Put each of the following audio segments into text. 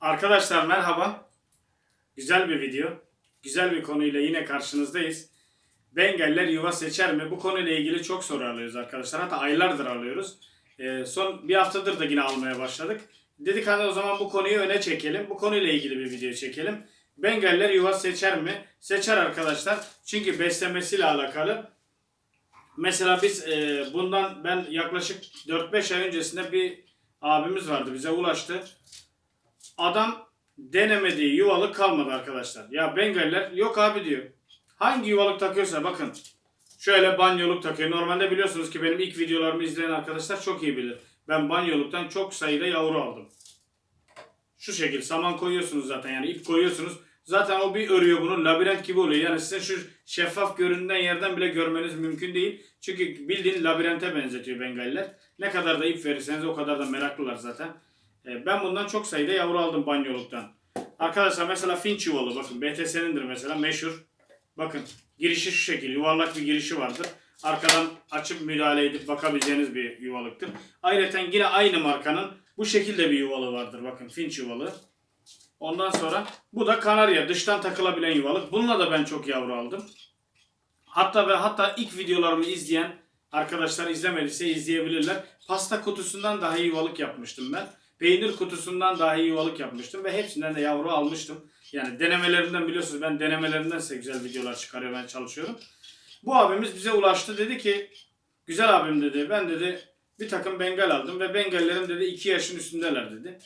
Arkadaşlar merhaba. Güzel bir video. Güzel bir konuyla yine karşınızdayız. Bengaller yuva seçer mi? Bu konuyla ilgili çok soru alıyoruz arkadaşlar. Hatta aylardır alıyoruz. Ee, son bir haftadır da yine almaya başladık. Dedik hadi o zaman bu konuyu öne çekelim. Bu konuyla ilgili bir video çekelim. Bengaller yuva seçer mi? Seçer arkadaşlar. Çünkü beslemesiyle alakalı. Mesela biz e, bundan ben yaklaşık 4-5 ay öncesinde bir abimiz vardı bize ulaştı. Adam denemediği yuvalık kalmadı arkadaşlar. Ya Bengaller yok abi diyor. Hangi yuvalık takıyorsa bakın. Şöyle banyoluk takıyor. Normalde biliyorsunuz ki benim ilk videolarımı izleyen arkadaşlar çok iyi bilir. Ben banyoluktan çok sayıda yavru aldım. Şu şekil saman koyuyorsunuz zaten yani ip koyuyorsunuz. Zaten o bir örüyor bunu labirent gibi oluyor. Yani size şu şeffaf görünen yerden bile görmeniz mümkün değil. Çünkü bildiğin labirente benzetiyor Bengaller. Ne kadar da ip verirseniz o kadar da meraklılar zaten. E, Ben bundan çok sayıda yavru aldım banyoluktan. Arkadaşlar mesela Finch yuvalı bakın BTS'nindir mesela meşhur. Bakın girişi şu şekil yuvarlak bir girişi vardır. Arkadan açıp müdahale edip bakabileceğiniz bir yuvalıktır. Ayrıca yine aynı markanın bu şekilde bir yuvalı vardır. Bakın Finch yuvalı. Ondan sonra bu da Kanarya dıştan takılabilen yuvalık. Bununla da ben çok yavru aldım. Hatta ve hatta ilk videolarımı izleyen arkadaşlar izlemediyse izleyebilirler. Pasta kutusundan daha iyi yuvalık yapmıştım ben. Peynir kutusundan daha iyi yuvalık yapmıştım ve hepsinden de yavru almıştım. Yani denemelerimden biliyorsunuz ben denemelerimden size güzel videolar çıkarıyor ben çalışıyorum. Bu abimiz bize ulaştı dedi ki güzel abim dedi ben dedi bir takım bengal aldım ve bengallerim dedi 2 yaşın üstündeler dedi.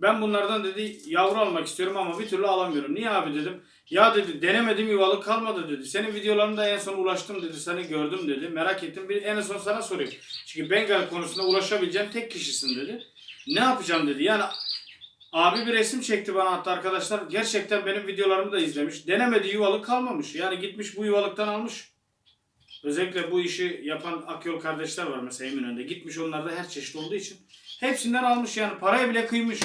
Ben bunlardan dedi yavru almak istiyorum ama bir türlü alamıyorum. Niye abi dedim. Ya dedi denemedim yuvalık kalmadı dedi. Senin videolarında en son ulaştım dedi. Seni gördüm dedi. Merak ettim. Bir en son sana sorayım. Çünkü Bengal konusunda ulaşabileceğim tek kişisin dedi. Ne yapacağım dedi. Yani abi bir resim çekti bana hatta arkadaşlar. Gerçekten benim videolarımı da izlemiş. Denemedi yuvalık kalmamış. Yani gitmiş bu yuvalıktan almış. Özellikle bu işi yapan Akyol kardeşler var mesela Eminönü'nde. Gitmiş onlarda her çeşit olduğu için. Hepsinden almış yani. Paraya bile kıymış.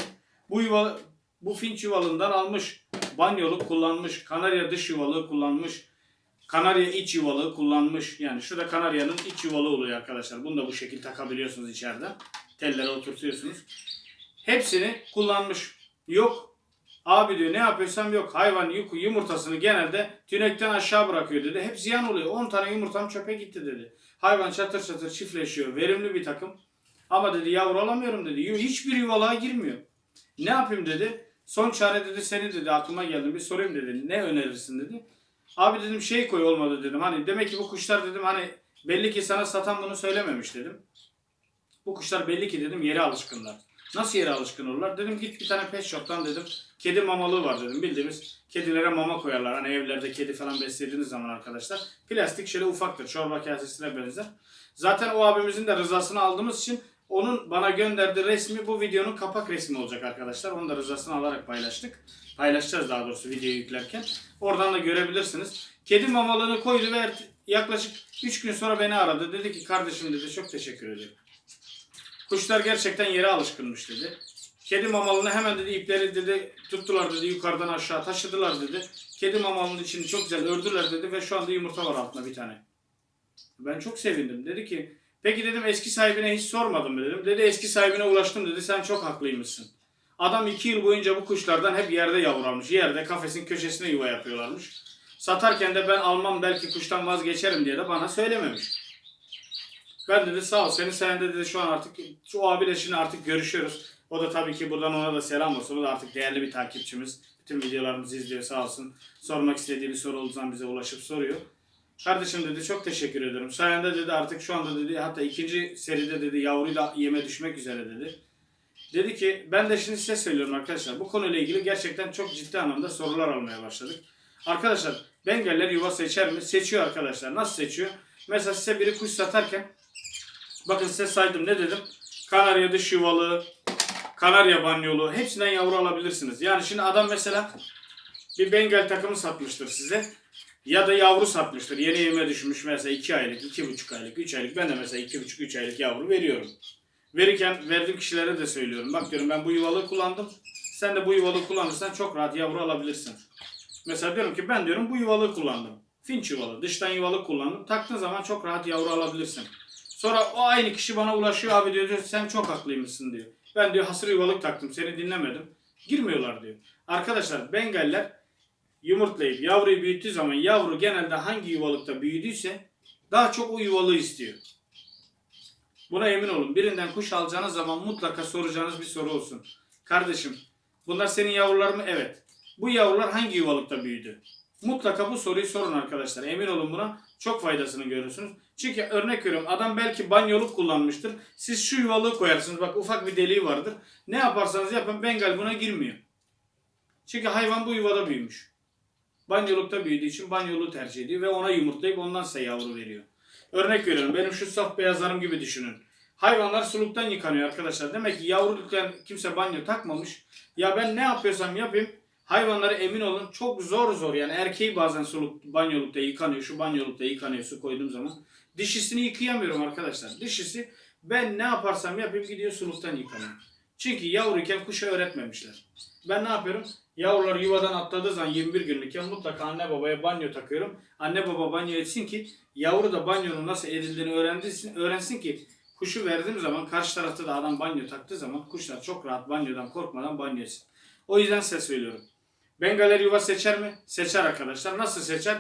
Bu yuva, bu finç yuvalığından almış. Banyoluk kullanmış. Kanarya dış yuvalığı kullanmış. Kanarya iç yuvalığı kullanmış. Yani şurada Kanarya'nın iç yuvalığı oluyor arkadaşlar. Bunu da bu şekilde takabiliyorsunuz içeride. Tellere oturtuyorsunuz. Hepsini kullanmış. Yok. Abi diyor ne yapıyorsam yok. Hayvan yuk- yumurtasını genelde tünekten aşağı bırakıyor dedi. Hep ziyan oluyor. 10 tane yumurtam çöpe gitti dedi. Hayvan çatır çatır çiftleşiyor. Verimli bir takım. Ama dedi yavru alamıyorum dedi. Hiçbir yuvalığa girmiyor. Ne yapayım dedi. Son çare dedi seni dedi aklıma geldi bir sorayım dedi. Ne önerirsin dedi. Abi dedim şey koy olmadı dedim. Hani demek ki bu kuşlar dedim hani belli ki sana satan bunu söylememiş dedim. Bu kuşlar belli ki dedim yere alışkınlar. Nasıl yere alışkın olurlar? Dedim git bir tane pet shop'tan dedim. Kedi mamalığı var dedim. Bildiğimiz kedilere mama koyarlar. Hani evlerde kedi falan beslediğiniz zaman arkadaşlar. Plastik şöyle ufaktır. Çorba kasesine benzer. Zaten o abimizin de rızasını aldığımız için onun bana gönderdiği resmi bu videonun kapak resmi olacak arkadaşlar. Onun da rızasını alarak paylaştık. Paylaşacağız daha doğrusu videoyu yüklerken. Oradan da görebilirsiniz. Kedi mamalığını koydu ve yaklaşık 3 gün sonra beni aradı. Dedi ki kardeşim dedi çok teşekkür ederim. Kuşlar gerçekten yere alışkınmış dedi. Kedi mamalını hemen dedi ipleri dedi tuttular dedi yukarıdan aşağı taşıdılar dedi. Kedi mamalının içini çok güzel ördüler dedi ve şu anda yumurta var altında bir tane. Ben çok sevindim. Dedi ki peki dedim eski sahibine hiç sormadım dedim. Dedi eski sahibine ulaştım dedi sen çok haklıymışsın. Adam iki yıl boyunca bu kuşlardan hep yerde yavru almış. Yerde kafesin köşesine yuva yapıyorlarmış. Satarken de ben almam belki kuştan vazgeçerim diye de bana söylememiş. Ben dedi sağ ol senin sayende dedi şu an artık şu abiyle şimdi artık görüşüyoruz. O da tabii ki buradan ona da selam olsun. O da artık değerli bir takipçimiz. Bütün videolarımızı izliyor sağ olsun. Sormak istediği bir soru olduğu zaman bize ulaşıp soruyor. Kardeşim dedi çok teşekkür ederim. Sayende dedi artık şu anda dedi hatta ikinci seride dedi yavruyu da yeme düşmek üzere dedi. Dedi ki ben de şimdi size söylüyorum arkadaşlar. Bu konuyla ilgili gerçekten çok ciddi anlamda sorular almaya başladık. Arkadaşlar Bengaller yuva seçer mi? Seçiyor arkadaşlar. Nasıl seçiyor? Mesela size biri kuş satarken bakın size saydım ne dedim? Kanarya dış yuvalı, Kanarya banyolu hepsinden yavru alabilirsiniz. Yani şimdi adam mesela bir Bengal takımı satmıştır size. Ya da yavru satmıştır. Yeni yeme düşmüş mesela 2 aylık, 2,5 aylık, 3 aylık. Ben de mesela 2,5-3 aylık yavru veriyorum. Verirken verdiğim kişilere de söylüyorum. Bak diyorum ben bu yuvalığı kullandım. Sen de bu yuvalığı kullanırsan çok rahat yavru alabilirsin. Mesela diyorum ki ben diyorum bu yuvalığı kullandım. Finç yuvalı. Dıştan yuvalık kullandım. Taktığın zaman çok rahat yavru alabilirsin. Sonra o aynı kişi bana ulaşıyor abi diyor, diyor sen çok haklıymışsın diyor. Ben diyor hasır yuvalık taktım seni dinlemedim. Girmiyorlar diyor. Arkadaşlar Bengaller yumurtlayıp yavruyu büyüttüğü zaman yavru genelde hangi yuvalıkta büyüdüyse daha çok o yuvalığı istiyor. Buna emin olun. Birinden kuş alacağınız zaman mutlaka soracağınız bir soru olsun. Kardeşim bunlar senin yavrular mı? Evet. Bu yavrular hangi yuvalıkta büyüdü? Mutlaka bu soruyu sorun arkadaşlar. Emin olun buna çok faydasını görürsünüz. Çünkü örnek veriyorum adam belki banyoluk kullanmıştır. Siz şu yuvalığı koyarsınız. Bak ufak bir deliği vardır. Ne yaparsanız yapın Bengal buna girmiyor. Çünkü hayvan bu yuvada büyümüş. Banyolukta büyüdüğü için banyoluğu tercih ediyor ve ona yumurtlayıp ondan size yavru veriyor. Örnek veriyorum benim şu saf beyazlarım gibi düşünün. Hayvanlar suluktan yıkanıyor arkadaşlar. Demek ki yavruluktan kimse banyo takmamış. Ya ben ne yapıyorsam yapayım hayvanları emin olun çok zor zor yani erkeği bazen suluk banyolukta yıkanıyor. Şu banyolukta yıkanıyor su koyduğum zaman. Dişisini yıkayamıyorum arkadaşlar. Dişisi ben ne yaparsam yapayım gidiyor suluktan yıkanıyor. Çünkü yavruyken kuşa öğretmemişler. Ben ne yapıyorum? Yavrular yuvadan atladığı zaman 21 günlükken mutlaka anne babaya banyo takıyorum. Anne baba banyo etsin ki yavru da banyonun nasıl edildiğini öğrensin, öğrensin ki kuşu verdiğim zaman karşı tarafta da adam banyo taktığı zaman kuşlar çok rahat banyodan korkmadan banyo etsin. O yüzden size söylüyorum. Bengaler yuva seçer mi? Seçer arkadaşlar. Nasıl seçer?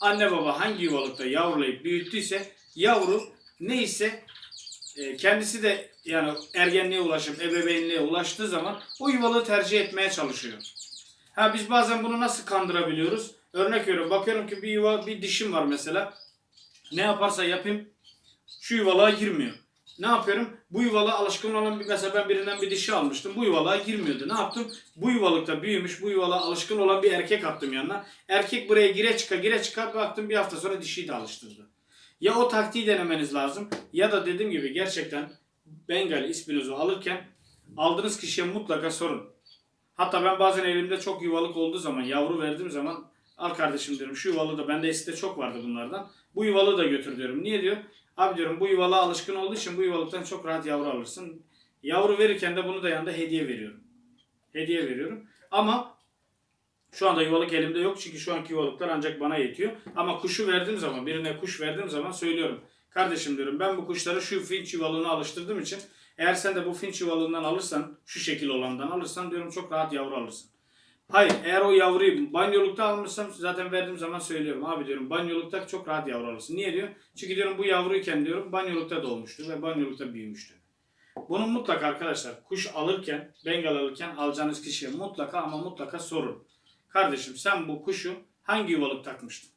Anne baba hangi yuvalıkta yavrulayıp büyüttüyse yavru neyse e, kendisi de yani ergenliğe ulaşıp ebeveynliğe ulaştığı zaman o yuvalığı tercih etmeye çalışıyor. Ha biz bazen bunu nasıl kandırabiliyoruz? Örnek veriyorum. Bakıyorum ki bir yuva bir dişim var mesela. Ne yaparsa yapayım şu yuvalığa girmiyor. Ne yapıyorum? Bu yuvalığa alışkın olan bir mesela ben birinden bir dişi almıştım. Bu yuvalığa girmiyordu. Ne yaptım? Bu yuvalıkta büyümüş, bu yuvalığa alışkın olan bir erkek attım yanına. Erkek buraya gire çıka gire çıka baktım bir hafta sonra dişiyi de alıştırdı. Ya o taktiği denemeniz lazım ya da dediğim gibi gerçekten Bengal ispinozu alırken aldığınız kişiye mutlaka sorun. Hatta ben bazen elimde çok yuvalık olduğu zaman, yavru verdiğim zaman al kardeşim diyorum şu yuvalı da bende eskide çok vardı bunlardan. Bu yuvalı da götür diyorum. Niye diyor? Abi diyorum bu yuvalığa alışkın olduğu için bu yuvalıktan çok rahat yavru alırsın. Yavru verirken de bunu da yanında hediye veriyorum. Hediye veriyorum. Ama şu anda yuvalık elimde yok çünkü şu anki yuvalıklar ancak bana yetiyor. Ama kuşu verdiğim zaman, birine kuş verdiğim zaman söylüyorum. Kardeşim diyorum ben bu kuşları şu finç yuvalığına alıştırdığım için eğer sen de bu finç yuvalığından alırsan, şu şekil olandan alırsan diyorum çok rahat yavru alırsın. Hayır eğer o yavruyu banyolukta almışsam zaten verdiğim zaman söylüyorum. Abi diyorum banyolukta çok rahat yavru alırsın. Niye diyor? Çünkü diyorum bu yavruyken diyorum banyolukta doğmuştu ve banyolukta büyümüştü. Bunu mutlaka arkadaşlar kuş alırken, bengal alırken alacağınız kişiye mutlaka ama mutlaka sorun. Kardeşim sen bu kuşu hangi yuvalık takmıştın?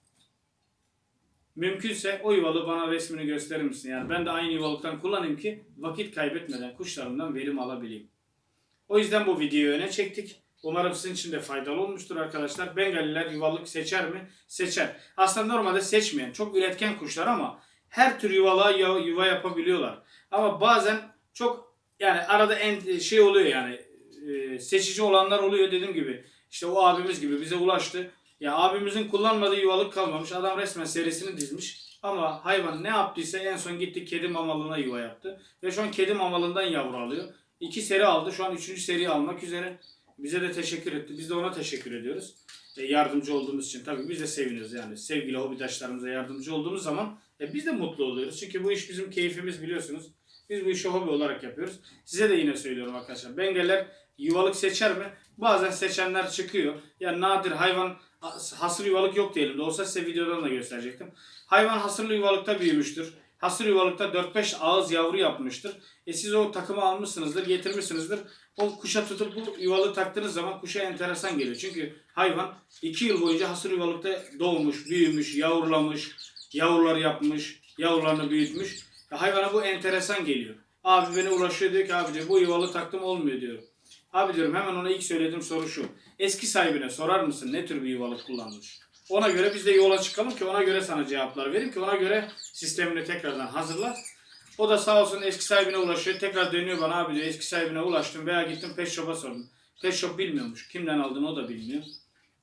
Mümkünse o yuvalığı bana resmini gösterir misin? Yani ben de aynı yuvalıktan kullanayım ki vakit kaybetmeden kuşlarımdan verim alabileyim. O yüzden bu videoyu öne çektik. Umarım sizin için de faydalı olmuştur arkadaşlar. Bengaliler yuvalık seçer mi? Seçer. Aslında normalde seçmeyen, çok üretken kuşlar ama her tür yuvalığa yuva yapabiliyorlar. Ama bazen çok yani arada en şey oluyor yani e, seçici olanlar oluyor dediğim gibi. İşte o abimiz gibi bize ulaştı. Ya abimizin kullanmadığı yuvalık kalmamış. Adam resmen serisini dizmiş. Ama hayvan ne yaptıysa en son gitti kedi mamalına yuva yaptı. Ve şu an kedi mamalından yavru alıyor. İki seri aldı. Şu an üçüncü seri almak üzere. Bize de teşekkür etti. Biz de ona teşekkür ediyoruz. E, yardımcı olduğumuz için tabii biz de seviniyoruz yani. Sevgili hobidaşlarımıza yardımcı olduğumuz zaman e, biz de mutlu oluyoruz. Çünkü bu iş bizim keyfimiz biliyorsunuz. Biz bu işi hobi olarak yapıyoruz. Size de yine söylüyorum arkadaşlar. Bengaller yuvalık seçer mi? Bazen seçenler çıkıyor. Ya nadir hayvan hasır yuvalık yok diyelim de olsa size videodan da gösterecektim. Hayvan hasırlı yuvalıkta büyümüştür. Hasır yuvalıkta 4-5 ağız yavru yapmıştır. E siz o takımı almışsınızdır, getirmişsinizdir. O kuşa tutup bu yuvalığı taktığınız zaman kuşa enteresan geliyor. Çünkü hayvan 2 yıl boyunca hasır yuvalıkta doğmuş, büyümüş, yavrulamış, yavrular yapmış, yavrularını büyütmüş. E hayvana bu enteresan geliyor. Abi beni ulaşıyor diyor ki abi diyor bu yuvalığı taktım olmuyor diyor. Abi diyorum hemen ona ilk söylediğim soru şu. Eski sahibine sorar mısın ne tür bir yuvalık kullanmış? Ona göre biz de yola çıkalım ki ona göre sana cevaplar vereyim ki ona göre sistemini tekrardan hazırla. O da sağ olsun eski sahibine ulaşıyor. Tekrar dönüyor bana abi diyor eski sahibine ulaştım veya gittim pet shop'a sordum. Pet shop bilmiyormuş. Kimden aldığını o da bilmiyor.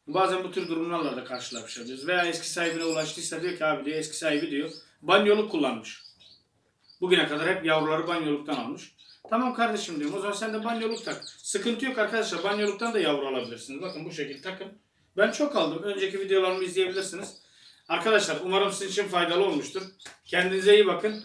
Bazen bu tür durumlarla da karşılaşıyoruz. Veya eski sahibine ulaştıysa diyor ki abi diyor eski sahibi diyor banyoluk kullanmış. Bugüne kadar hep yavruları banyoluktan almış. Tamam kardeşim diyorum o zaman sen de banyoluk tak. Sıkıntı yok arkadaşlar banyoluktan da yavru alabilirsiniz. Bakın bu şekilde takın. Ben çok aldım. Önceki videolarımı izleyebilirsiniz. Arkadaşlar umarım sizin için faydalı olmuştur. Kendinize iyi bakın.